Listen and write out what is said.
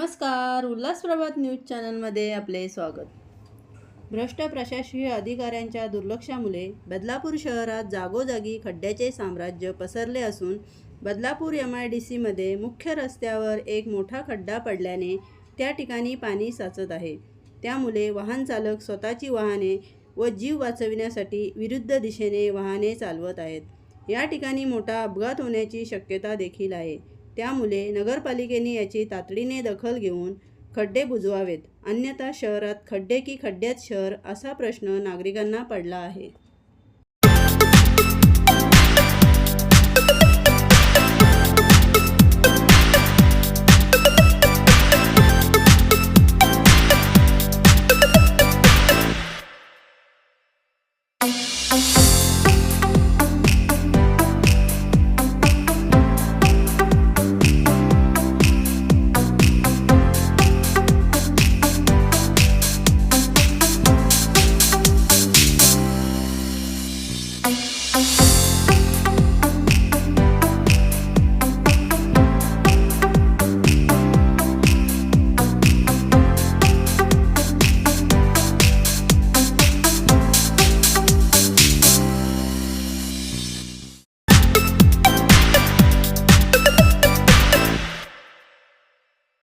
नमस्कार उल्हासप्रभात न्यूज चॅनलमध्ये आपले स्वागत. भ्रष्ट प्रशासकीय अधिकाऱ्यांच्या दुर्लक्षामुळे बदलापूर शहरात जागोजागी खड्ड्याचे साम्राज्य पसरले असून बदलापूर एम आय डी सीमध्ये मुख्य रस्त्यावर एक मोठा खड्डा पडल्याने त्या ठिकाणी पाणी साचत आहे. त्यामुळे वाहन चालक स्वतःची वाहने व जीव वाचविण्यासाठी विरुद्ध दिशेने वाहने चालवत आहेत. या ठिकाणी मोठा अपघात होण्याची शक्यता देखील आहे. त्यामुळे नगरपालिकेने याची तातडीने दखल घेऊन खड्डे बुजवावेत. अन्यथा शहरात खड्डे की खड्ड्यात शहर असा प्रश्न नागरिकांना पडला आहे.